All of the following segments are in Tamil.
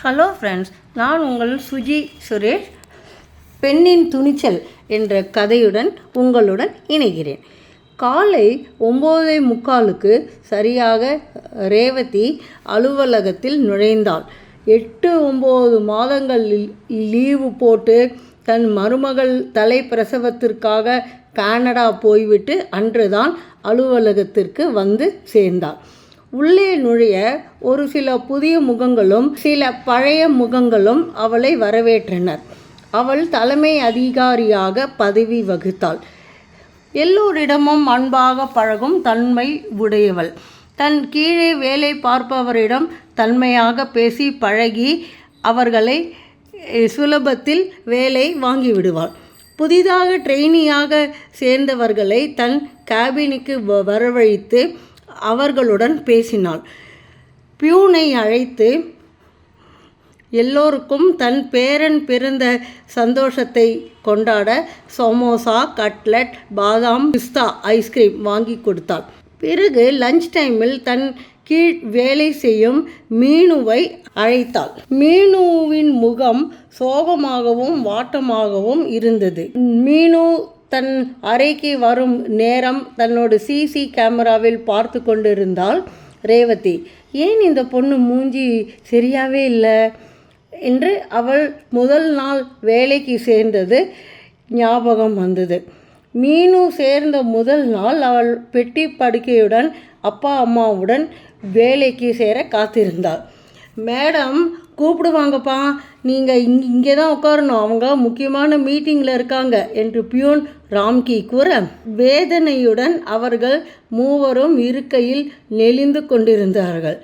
ஹலோ ஃப்ரெண்ட்ஸ் நான் உங்கள் சுஜி சுரேஷ். பெண்ணின் துணிச்சல் என்ற கதையுடன் உங்களுடன் இணைகிறேன். காலை ஒம்போதே முக்காலுக்கு சரியாக ரேவதி அலுவலகத்தில் நுழைந்தாள். எட்டு ஒம்பது மாதங்கள் லீவு போட்டு தன் மருமகள் தலைப்பிரசவத்திற்காக கனடா போய்விட்டு அன்றுதான் அலுவலகத்திற்கு வந்து சேர்ந்தாள். உள்ளே நுழைய ஒரு சில புதிய முகங்களும் சில பழைய முகங்களும் அவளை வரவேற்றனர். அவள் தலைமை அதிகாரியாக பதவி வகித்தாள். எல்லோரிடமும் அன்பாக பழகும் தன்மை உடையவள். தன் கீழே வேலை பார்ப்பவரிடம் தன்மையாக பேசி பழகி அவர்களை சுலபத்தில் வேலை வாங்கிவிடுவாள். புதிதாக ட்ரெயினியாக சேர்ந்தவர்களை தன் கேபினுக்கு வ- வரவழைத்து அவர்களுடன் பேசினாள். பியூனை அழைத்து எல்லோருக்கும் தன் பேரன் பிறந்த சந்தோஷத்தை கொண்டாட சமோசா கட்லட் பாதாம் பிஸ்தா ஐஸ்கிரீம் வாங்கி கொடுத்தாள். பிறகு லஞ்ச் டைமில் தன் கீழ் வேலை செய்யும் மீனுவை அழைத்தாள். மீனுவின் முகம் சோகமாகவும் வாட்டமாகவும் இருந்தது. மீனு தன் அறைக்கு வரும் நேரம் தன்னோட சிசி கேமராவில் பார்த்து கொண்டிருந்தாள் ரேவதி. ஏன் இந்த பொண்ணு மூஞ்சி சரியாவே இல்லை? என்று அவள் முதல் நாள் வேலைக்கு சேர்ந்தது ஞாபகம் வந்தது. மீனு சேர்ந்த முதல் நாள் அவள் பெட்டி படுக்கையுடன் அப்பா அம்மாவுடன் வேலைக்கு சேர காத்திருந்தாள். மேடம் கூப்பிடுவாங்கப்பா. நீங்கள் இங் இங்கே தான் உட்காரணும். அவங்க முக்கியமான மீட்டிங்கில் இருக்காங்க என்று பியூன் ராம்கி கூற வேதனையுடன் அவர்கள் மூவரும் இருக்கையில் நெளிந்து கொண்டிருந்தார்கள்.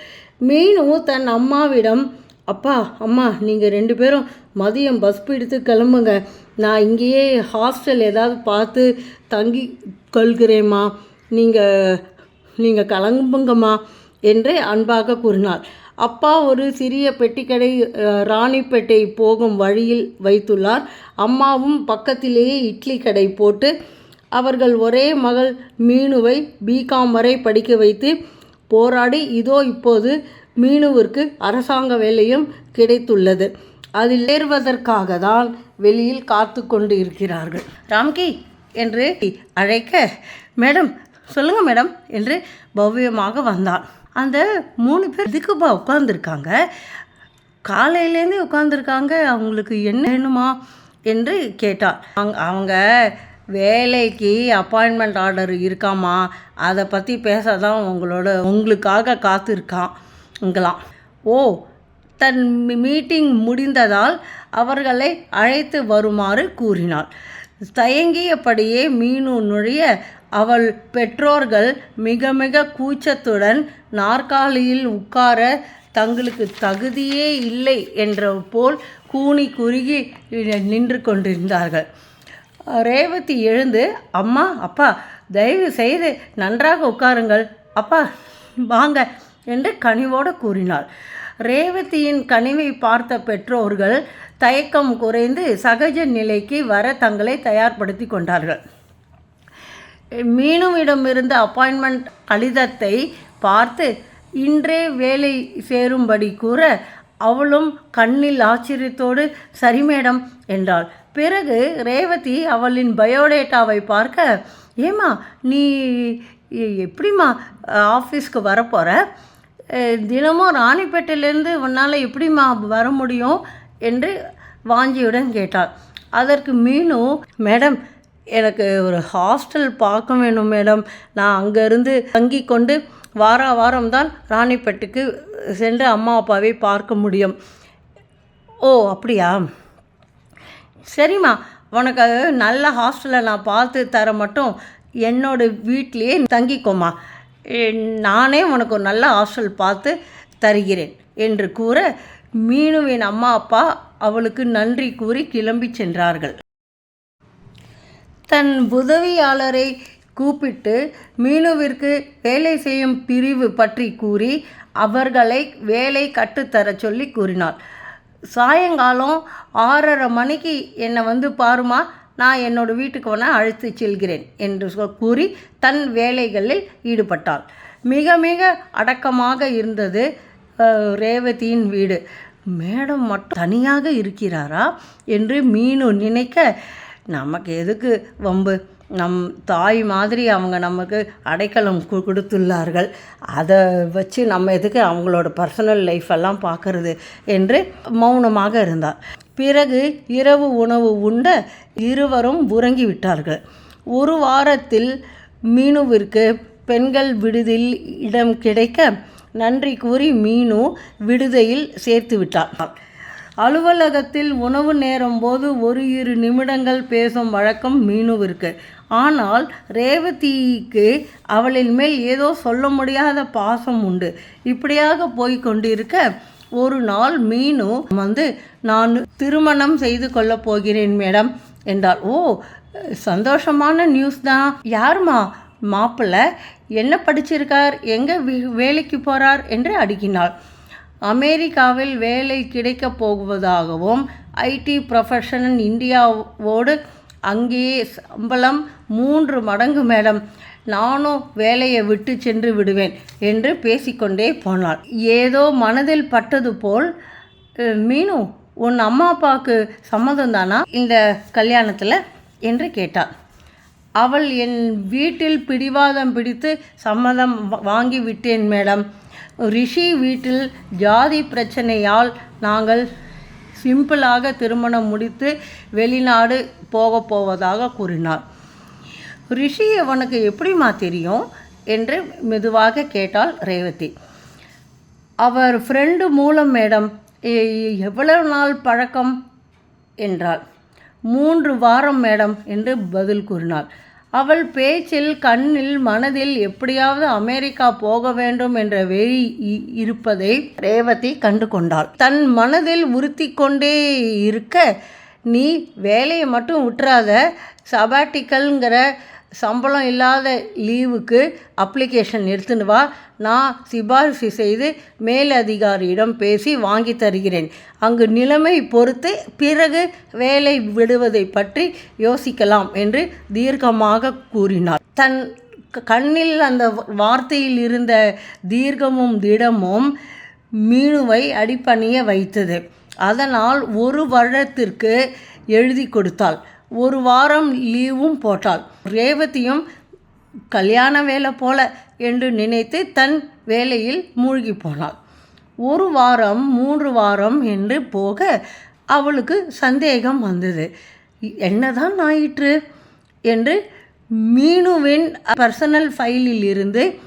மீனு தன் அம்மாவிடம் அப்பா அம்மா நீங்கள் ரெண்டு பேரும் மதியம் பஸ் பிடித்து கிளம்புங்க. நான் இங்கேயே ஹாஸ்டல் ஏதாவது பார்த்து தங்கி கொள்கிறேம்மா. நீங்கள் நீங்கள் கிளம்புங்கம்மா என்று அன்பாக கூறினார் அப்பா ஒரு சிறிய பெட்டிக்கடை ராணிப்பேட்டை போகும் வழியில் வைத்துள்ளார். அம்மாவும் பக்கத்திலேயே இட்லி கடை போட்டு அவர்கள் ஒரே மகள் மீனுவை பிகாம் வரை படிக்க வைத்து போராடி இதோ இப்போது மீனுவிற்கு அரசாங்க வேலையும் கிடைத்துள்ளது. அதில் ஏறுவதற்காக தான் வெளியில் காத்து கொண்டு இருக்கிறார்கள். ராம்கி என்று அழைக்க மேடம் சொல்லுங்கள் மேடம் என்று பவ்யமாக வந்தான் அந்த மூணு பேர் இதுக்குப்பா உட்காந்துருக்காங்க காலையிலேருந்தே உட்காந்துருக்காங்க அவங்களுக்கு என்ன வேணுமா என்று கேட்டாள் அவங்க அவங்க வேலைக்கு அப்பாயின்மெண்ட் ஆர்டர் இருக்காமா? அதை பற்றி பேச தான் உங்களோட உங்களுக்காக காத்திருக்கான் உங்களாம் ஓ தன் மீட்டிங் முடிந்ததால் அவர்களை அழைத்து வருமாறு கூறினாள். தயங்கியபடியே மீனு நுழைய அவள் பெற்றோர்கள் மிக மிக கூச்சத்துடன் நாற்காலியில் உட்கார தங்களுக்கு தகுதியே இல்லை என்ற போல் கூனி குறுகி நின்று கொண்டிருந்தார்கள். ரேவதி எழுந்து அம்மா அப்பா தயவு செய்து நன்றாக உட்காருங்கள். அப்பா வாங்க என்று கனிவோடு கூறினாள். ரேவதியின் கனிவை பார்த்த பெற்றோர்கள் தயக்கம் குறைந்து சகஜ நிலைக்கு வர தங்களை தயார்படுத்தி கொண்டார்கள். மீனுவிடமிருந்த அப்பாயின்மெண்ட் கடிதத்தை பார்த்து இன்றே வேலை சேரும்படி கூற அவளும் கண்ணில் ஆச்சரியத்தோடு சரி மேடம் என்றாள். பிறகு ரேவதி அவளின் பயோடேட்டாவை பார்க்க ஏம்மா நீ எப்படிம்மா ஆஃபீஸ்க்கு வரப்போகிற தினமும் ராணிப்பேட்டையிலேருந்து உன்னால் எப்படிம்மா வர முடியும்? என்று வாஞ்சியுடன் கேட்டாள். அதற்கு மீனு மேடம் எனக்கு ஒரு ஹாஸ்டல் பார்க்க வேணும் மேடம் நான் அங்கேருந்து தங்கி கொண்டு வார வாரம் தான் ராணிப்பேட்டுக்கு சென்று அம்மா அப்பாவை பார்க்க முடியும். ஓ அப்படியா? சரிம்மா. உனக்கு நல்ல ஹாஸ்டலை நான் பார்த்து தர மட்டும் என்னோட வீட்லேயே தங்கிக்கோமா நானே உனக்கு ஒரு நல்ல ஹாஸ்டல் பார்த்து தருகிறேன் என்று கூற மீனுவின் அம்மா அப்பா அவளுக்கு நன்றி கூறி கிளம்பி சென்றார்கள். தன் உதவியாளரை கூப்பிட்டு மீனுவிற்கு வேலை செய்யும் பிரிவு பற்றி கூறி அவர்களை வேலை கற்றுத்தரச் சொல்லி கூறினார். சாயங்காலம் ஆறரை மணிக்கு என்னை வந்து பாருமா நான் என்னோட வீட்டுக்கு வேணால் அழைத்து செல்கிறேன் என்று சொ- கூறி தன் வேலைகளில் ஈடுபட்டாள். மிக மிக அடக்கமாக இருந்தது ரேவதியின் வீடு. மேடம் மட்டும் தனியாக இருக்கிறாரா? என்று மீனு நினைக்க நமக்கு எதுக்கு வம்பு? நம் தாய் மாதிரி அவங்க நமக்கு அடைக்கலம் கொடுத்துள்ளார்கள். அதை வச்சு நம்ம எதுக்கு அவங்களோட பர்சனல் லைஃப் எல்லாம் பார்க்கறது என்று மௌனமாக இருந்தார். பிறகு இரவு உணவு உண்ட இருவரும் உறங்கி விட்டார்கள். ஒரு வாரத்தில் மீனுவிற்கு பெண்கள் விடுதியில் இடம் கிடைக்க நன்றி கூறி மீனு விடுதியில் சேர்த்து விட்டார். அலுவலகத்தில் உணவு நேரம் போது ஒரு இரு நிமிடங்கள் பேசும் வழக்கம் மீனுவிற்கு. ஆனால் ரேவதிக்கு அவளின் மேல் ஏதோ சொல்ல முடியாத பாசம் உண்டு. இப்படியாக போய் கொண்டிருக்க ஒரு நாள் மீனு வந்து நான் திருமணம் செய்து கொள்ளப் போகிறேன் மேடம் என்றாள். ஓ சந்தோஷமான நியூஸ் தான் யாருமா மாப்பிள்ளை? என்ன படிச்சிருக்கார்? எங்கே வேலைக்கு போகிறார் என்று அடுக்கினாள். அமெரிக்காவில் வேலை கிடைக்கப் போவதாகவும் ஐடி ப்ரொஃபஷனல் இந்தியாவோடு அங்கேயே சம்பளம் மூன்று மடங்கு மேடம் நானும் வேலையை விட்டு சென்று விடுவேன் என்று பேசிக்கொண்டே போனாள். ஏதோ மனதில் பட்டது போல் மீனு உன் அம்மா அப்பாவுக்கு சம்மதம் தானா? இந்த கல்யாணத்தில்? என்று கேட்டாள். அவள் என் வீட்டில் பிடிவாதம் பிடித்து சம்மதம் வா- வாங்கி விட்டேன் மேடம். ரிஷி வீட்டில் ஜாதி பிரச்சனையால் நாங்கள் சிம்பிளாக திருமணம் முடித்து வெளிநாடு போகப் போவதாக கூறினார். ரிஷி அவனுக்கு எப்படிம்மா தெரியும்? என்று மெதுவாக கேட்டாள் ரேவதி. அவர் ஃப்ரெண்டு மூலம் மேடம். எவ்வளவு நாள் பழக்கம்? என்றாள். மூன்று வாரம் மேடம் என்று பதில் கூறினாள். அவள் பேச்சில் கண்ணில் மனதில் எப்படியாவது அமெரிக்கா போக வேண்டும் என்ற வெறி இ- இருப்பதை ரேவதி கண்டு கொண்டாள் தன் மனதில் உறுத்தி கொண்டே இருக்க நீ வேலையை மட்டும் விட்டுறாத சபாட்டிக்கல்ங்கிற சம்பளம் இல்லாத லீவுக்கு அப்ளிகேஷன் எடுத்துன்னு வா. நான் சிபாரிசு செய்து மேலதிகாரியிடம் பேசி வாங்கி தருகிறேன். அங்கு நிலைமை பொறுத்து பிறகு வேலை விடுவதை பற்றி யோசிக்கலாம் என்று தீர்க்கமாக கூறினார். தன் கண்ணில் அந்த வார்த்தையில் இருந்த தீர்க்கமும் திடமும் மீனுவை அடிப்பணிய வைத்தது. அதனால் ஒரு வருடத்திற்கு எழுதி கொடுத்தாள். ஒரு வாரம் லீவும் போட்டாள். ரேவதியும் கல்யாண வேலை போல என்று நினைத்து தன் வேலையில் மூழ்கி போனாள். ஒரு வாரம் மூன்று வாரம் என்று போக அவளுக்கு சந்தேகம் வந்தது. என்னதான் ஆயிற்று? என்று மீனுவின் பர்சனல் ஃபைலில் இருந்து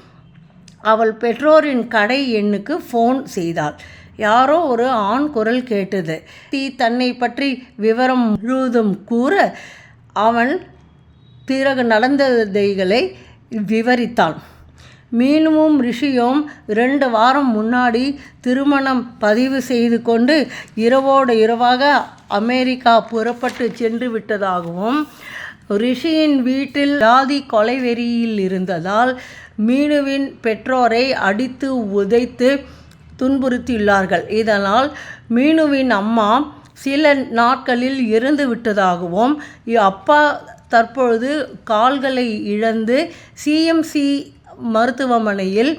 அவள் பெற்றோரின் கடை எண்ணுக்கு ஃபோன் செய்தாள். யாரோ ஒரு ஆண் குரல் கேட்டது. தீ தன்னை பற்றி விவரம் முழுவதும் கூற அவன் பிறகு நடந்ததைகளை விவரித்தான். மீனுவும் ரிஷியும் ரெண்டு வாரம் முன்னாடி திருமணம் பதிவு செய்து கொண்டு இரவோடு இரவாக அமெரிக்கா புறப்பட்டு சென்று விட்டதாகவும் ரிஷியின் வீட்டில் ஜாதி கொலைவெறியில் இருந்ததால் மீனுவின் பெற்றோரை அடித்து உதைத்து துன்புறுத்தியுள்ளார்கள். இதனால் மீனுவின் அம்மா சில நாட்களில் இறந்து விட்டதாகவும் அப்பா தற்பொழுது கால்களை இழந்து சிஎம்சி மருத்துவமனையில்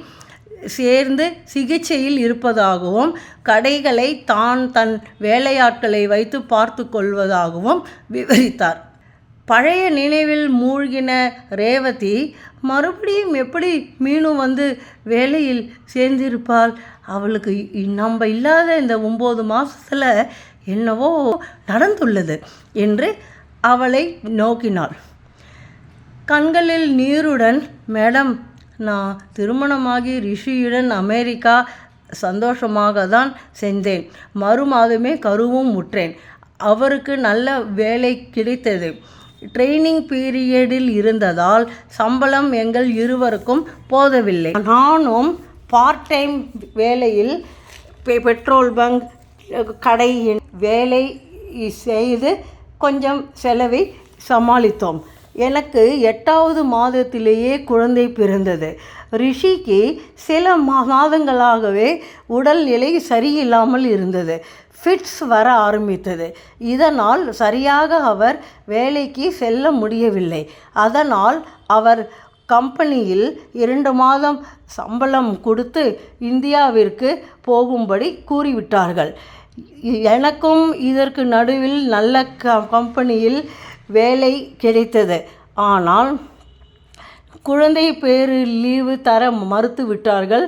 சேர்ந்து சிகிச்சையில் இருப்பதாகவும் கடைகளை தான் தன் வேலையாட்களை வைத்து பார்த்து கொள்வதாகவும் விவரித்தார். பழைய நினைவில் மூழ்கின ரேவதி மறுபடியும் எப்படி மீனு வந்து வேலையில் சேர்ந்திருப்பாள்? அவளுக்கு நம்ம இல்லாத இந்த ஒம்பது மாதத்தில் என்னவோ நடந்துள்ளது என்று அவளை நோக்கினாள். கண்களில் நீருடன் மேடம் நான் திருமணமாகி ரிஷியுடன் அமெரிக்கா சந்தோஷமாக தான் சென்றேன். மறு மாதமே கருவும் முற்றேன். அவருக்கு நல்ல வேலை கிடைத்தது. ட்ரைனிங் பீரியடில் இருந்ததால் சம்பளம் எங்கள் இருவருக்கும் போதவில்லை. நானும் பார்ட் டைம் வேலையில் பெ- பெட்ரோல் பங்க் கடை வேலை செய்து கொஞ்சம் செலவை சமாளித்தோம். எனக்கு எட்டாவது மாதத்திலேயே குழந்தை பிறந்தது. ரிஷிக்கு சில மா- மாதங்களாகவே உடல்நிலை சரியில்லாமல் இருந்தது. ஃபிட்ஸ் வர ஆரம்பித்தது. இதனால் சரியாக அவர் வேலைக்கு செல்ல முடியவில்லை. அதனால் அவர் கம்பெனியில் இரண்டு மாதம் சம்பளம் கொடுத்து இந்தியாவிற்கு போகும்படி கூறிவிட்டார்கள். எனக்கும் இதற்கு நடுவில் நல்ல க கம்பெனியில் வேலை கிடைத்தது. ஆனால் குழந்தை பேர் லீவு தர மறுத்து விட்டார்கள்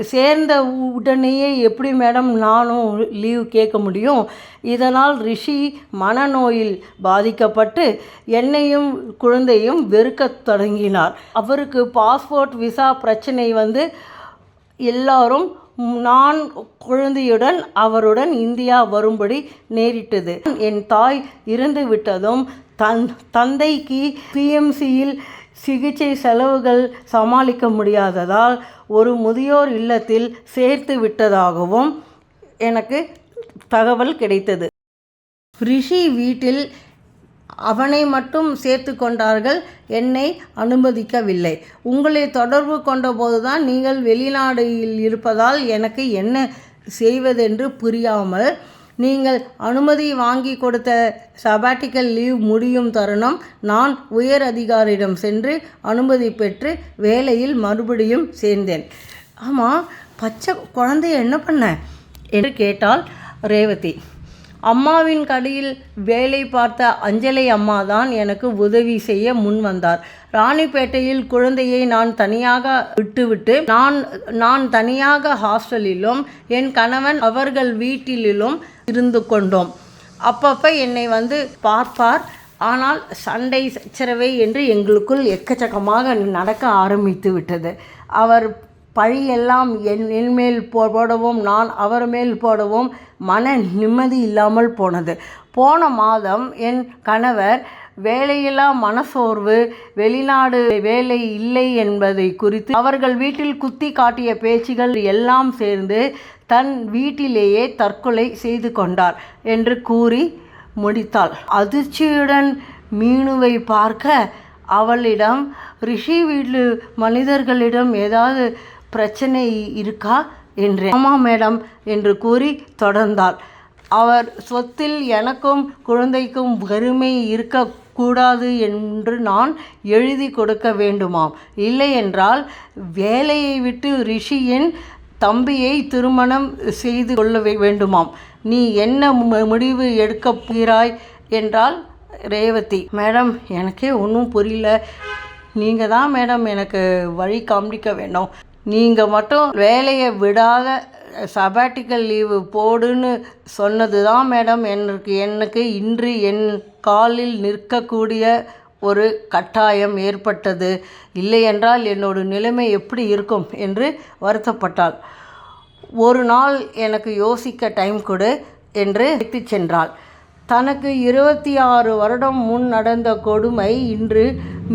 சேர்ந்த உடனேயே எப்படி மேடம் நானும் லீவ் கேட்க முடியும்? இதனால் ரிஷி மனநோயில் பாதிக்கப்பட்டு என்னையும் குழந்தையும் வெறுக்கத் தொடங்கினார். அவருக்கு பாஸ்போர்ட் விசா பிரச்சனை வந்து எல்லாரும் நான் குழந்தையுடன் அவருடன் இந்தியா வரும்படி நேரிட்டது. என் தாய் இறந்து விட்டதும் தன் தந்தைக்கு பிஎம்சியில் சிகிச்சை செலவுகள் சமாளிக்க முடியாததால் ஒரு முதியோர் இல்லத்தில் சேர்த்து விட்டதாகவும் எனக்கு தகவல் கிடைத்தது. ரிஷி வீட்டில் அவனை மட்டும் சேர்த்து கொண்டார்கள். என்னை அனுமதிக்கவில்லை. உங்களை தொடர்பு கொண்டபோதுதான் நீங்கள் வெளிநாடுகளில் இருப்பதால் எனக்கு என்ன செய்வதென்று புரியாமல் நீங்கள் அனுமதி வாங்கி கொடுத்த சபாட்டிக்கல் லீவ் முடியும் தருணம் நான் உயர் அதிகாரியிடம் சென்று அனுமதி பெற்று வேலையில் மறுபடியும் சேர்ந்தேன். ஆமாம் பச்சை குழந்தைய என்ன பண்ண? என்று கேட்டால் ரேவதி. அம்மாவின் கடையில் வேலை பார்த்த அஞ்சலை அம்மா தான் எனக்கு உதவி செய்ய முன் வந்தார். ராணிப்பேட்டையில் குழந்தையை நான் தனியாக விட்டுவிட்டு நான் நான் தனியாக ஹாஸ்டலிலும் என் கணவன் அவர்கள் வீட்டிலும் இருந்து கொண்டோம். அப்பப்போ என்னை வந்து பார்ப்பார். ஆனால் சண்டை சச்சரவை என்று எங்களுக்குள் எக்கச்சக்கமாக நடக்க ஆரம்பித்து விட்டது. அவர் பழியெல்லாம் என் என்மேல் போ- போடவும் நான் அவர் மேல் போடவும் மன நிம்மதி இல்லாமல் போனது. போன மாதம் என் கணவர் வேலையில்லா மனசோர்வு வெளிநாடு வேலை இல்லை என்பதை குறித்து அவர்கள் வீட்டில் குத்தி காட்டிய பேச்சுகள் எல்லாம் சேர்ந்து தன் வீட்டிலேயே தற்கொலை செய்து கொண்டார் என்று கூறி முடித்தாள். அதிர்ச்சியுடன் மீனுவை பார்க்க அவளிடம் ரிஷி வீட்டு மனிதர்களிடம் ஏதாவது பிரச்சனை இருக்கா என்று ஆமாம் மேடம் என்று கூறி தொடர்ந்தாள். அவர் சொத்தில் எனக்கும் குழந்தைக்கும் வறுமை இருக்கக்கூடாது என்று நான் எழுதி கொடுக்க வேண்டுமாம். இல்லை என்றால் வேலையை விட்டு ரிஷியின் தம்பியை திருமணம் செய்து கொள்ள வேண்டுமாம். நீ என்ன முடிவு எடுக்கப் போகிறாய் என்றால் ரேவதி. மேடம் எனக்கே ஒன்றும் புரியல. நீங்கள் தான் மேடம் எனக்கு வழி காமிக்க வேணும் நீங்கள் மட்டும் வேலையை விடாத சபாட்டிக்கல் லீவு போடுன்னு சொன்னது தான் மேடம் எனக்கு எனக்கு இன்று என் காலில் நிற்கக்கூடிய ஒரு கட்டாயம் ஏற்பட்டது. இல்லை என்றால் என்னோட நிலைமை எப்படி இருக்கும் என்று வருத்தப்பட்டாள். ஒரு நாள் எனக்கு யோசிக்க டைம் கொடு என்று எடுத்துச் சென்றாள். தனக்கு இருபத்தி ஆறு வருடம் முன் நடந்த கொடுமை இன்று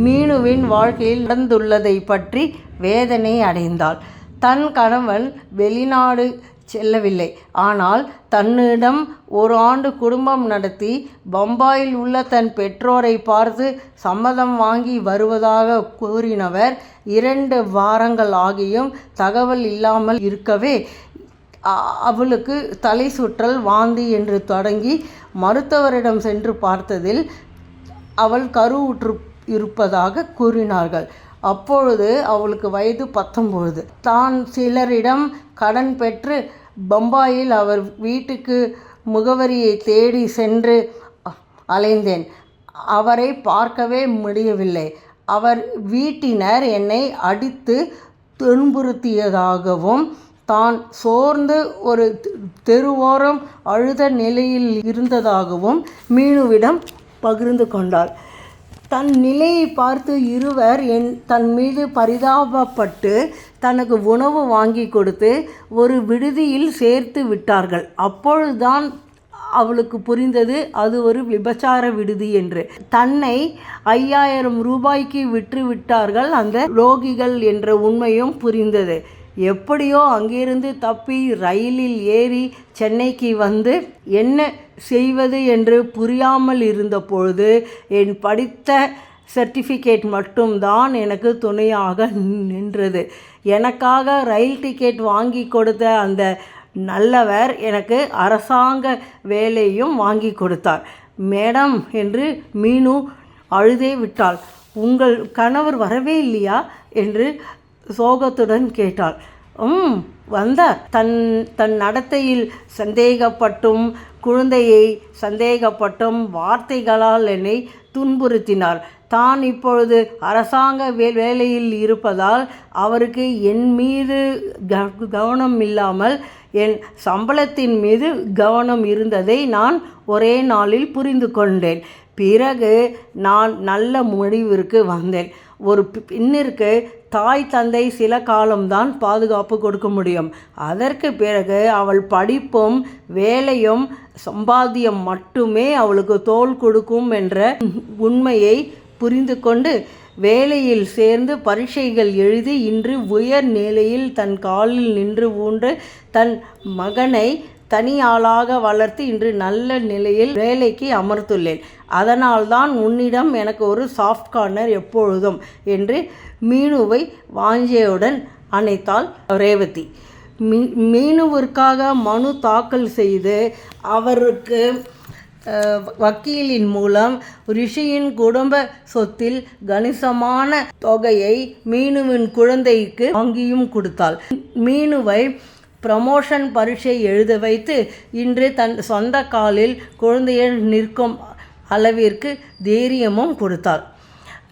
மீனுவின் வாழ்க்கையில் நடந்துள்ளதை பற்றி வேதனை அடைந்தாள். தன் கணவன் வெளிநாடு செல்லவில்லை. ஆனால் தன்னிடம் ஒரு ஆண்டு குடும்பம் நடத்தி பம்பாயில் உள்ள தன் பெற்றோரை பார்த்து சம்மதம் வாங்கி வருவதாக கூறினவர். இரண்டு வாரங்கள் ஆகியும் தகவல் இல்லாமல் இருக்கவே அவளுக்கு தலை சுற்றல் வாந்தி என்று தொடங்கி மருத்துவரிடம் சென்று பார்த்ததில் அவள் கருவுற்று இருப்பதாக கூறினார்கள். அப்பொழுது அவளுக்கு வயது பத்தொன்பது. தான் சிலரிடம் கடன் பெற்று பம்பாயில் அவர் வீட்டுக்கு முகவரியை தேடி சென்று அலைந்தேன். அவரை பார்க்கவே முடியவில்லை. அவர் வீட்டினர் என்னை அடித்து துன்புறுத்தியதாகவும் தான் சோர்ந்து ஒரு தெருவோரம் அழுத நிலையில் இருந்ததாகவும் மீனுவிடம் பகிர்ந்து கொண்டாள். தன் நிலையை பார்த்து இருவர் என் தன் மீது பரிதாபப்பட்டு தனக்கு உணவு வாங்கி கொடுத்து ஒரு விடுதியில் சேர்த்து விட்டார்கள். அப்பொழுதுதான் அவளுக்கு புரிந்தது அது ஒரு விபச்சார விடுதி என்று. தன்னை ஐயாயிரம் ரூபாய்க்கு விற்று விட்டார்கள் அந்த ரோகிகள் என்ற உண்மையும் புரிந்தது. எப்படியோ அங்கிருந்து தப்பி ரயிலில் ஏறி சென்னைக்கு வந்து என்ன செய்வது என்று புரியாமல் இருந்த பொழுது என் படித்த சர்டிஃபிகேட் மட்டும்தான் எனக்கு துணையாக நின்றது. எனக்காக ரயில் டிக்கெட் வாங்கி கொடுத்த அந்த நல்லவர் எனக்கு அரசாங்க வேலையும் வாங்கி கொடுத்தார். மேடம் என்று மீனு அழுதே விட்டாள். உங்கள் கணவர் வரவே இல்லையா? என்று சோகத்துடன் கேட்டாள். ம் வந்தார். தன் தன் நடத்தையில் சந்தேகப்பட்டும் குழந்தையை சந்தேகப்பட்டும் வார்த்தைகளால் என்னை துன்புறுத்தினார். தான் இப்பொழுது அரசாங்க வே வேலையில் இருப்பதால் அவருக்கு என் மீது க- கவனம் இல்லாமல் என் சம்பளத்தின் மீது கவனம் இருந்ததை நான் ஒரே நாளில் புரிந்து கொண்டேன். பிறகு நான் நல்ல முடிவிற்கு வந்தேன். ஒரு பின்னிற்கு பெண்ணிற்கு தாய் தந்தை சில காலம்தான் பாதுகாப்பு கொடுக்க முடியும். அதற்கு பிறகு அவள் படிப்பும் வேலையும் சம்பாத்தியம் மட்டுமே அவளுக்கு தோல் கொடுக்கும் என்ற உண்மையை புரிந்து கொண்டு வேலையில் சேர்ந்து பரீட்சைகள் எழுதி இன்று உயர் நிலையில் தன் காலில் நின்று ஊன்று தன் மகனை தனியாளாக வளர்த்து இன்று நல்ல நிலையில் வேலைக்கு அமர்த்துள்ளேன். அதனால்தான் உன்னிடம் எனக்கு ஒரு சாஃப்ட் கார்னர் எப்பொழுதும் என்று மீனுவை வாஞ்சையுடன் அணைத்தாள் ரேவதி. மீ மீனுவிற்காக மனு தாக்கல் செய்து அவருக்கு வக்கீலின் மூலம் ரிஷியின் குடும்ப சொத்தில் கணிசமான தொகையை மீனுவின் குழந்தைக்கு வாங்கியும் கொடுத்தாள். மீனுவை ப்ரமோஷன் பரீட்சை எழுத வைத்து இன்று தன் சொந்த காலில் குழந்தையை நிற்கும் அளவிற்கு தைரியமும் கொடுத்தார்.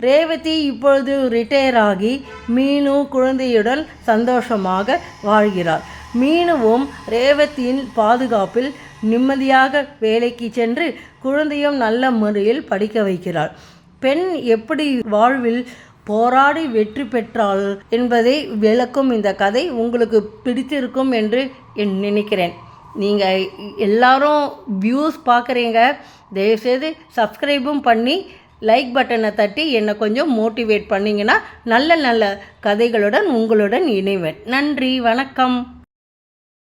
ரேவதி இப்பொழுது ரிட்டையர் ஆகி மீனு குழந்தையுடன் சந்தோஷமாக வாழ்கிறார். மீனுவும் ரேவதியின் பாதுகாப்பில் நிம்மதியாக வேலைக்கு சென்று குழந்தையும் நல்ல முறையில் படிக்க வைக்கிறார் பெண் எப்படி வாழ்வில் போராடி வெற்றி பெற்றாள் என்பதை விளக்கும் இந்த கதை உங்களுக்கு பிடித்திருக்கும் என்று என் நினைக்கிறேன். நீங்கள் எல்லாரும் வியூஸ் பார்க்குறீங்க தயவுசெய்து சப்ஸ்கிரைபும் பண்ணி லைக் பட்டனை தட்டி என்னை கொஞ்சம் மோட்டிவேட் பண்ணிங்கன்னா நல்ல நல்ல கதைகளுடன் உங்களுடன் இணைவேன். நன்றி வணக்கம்.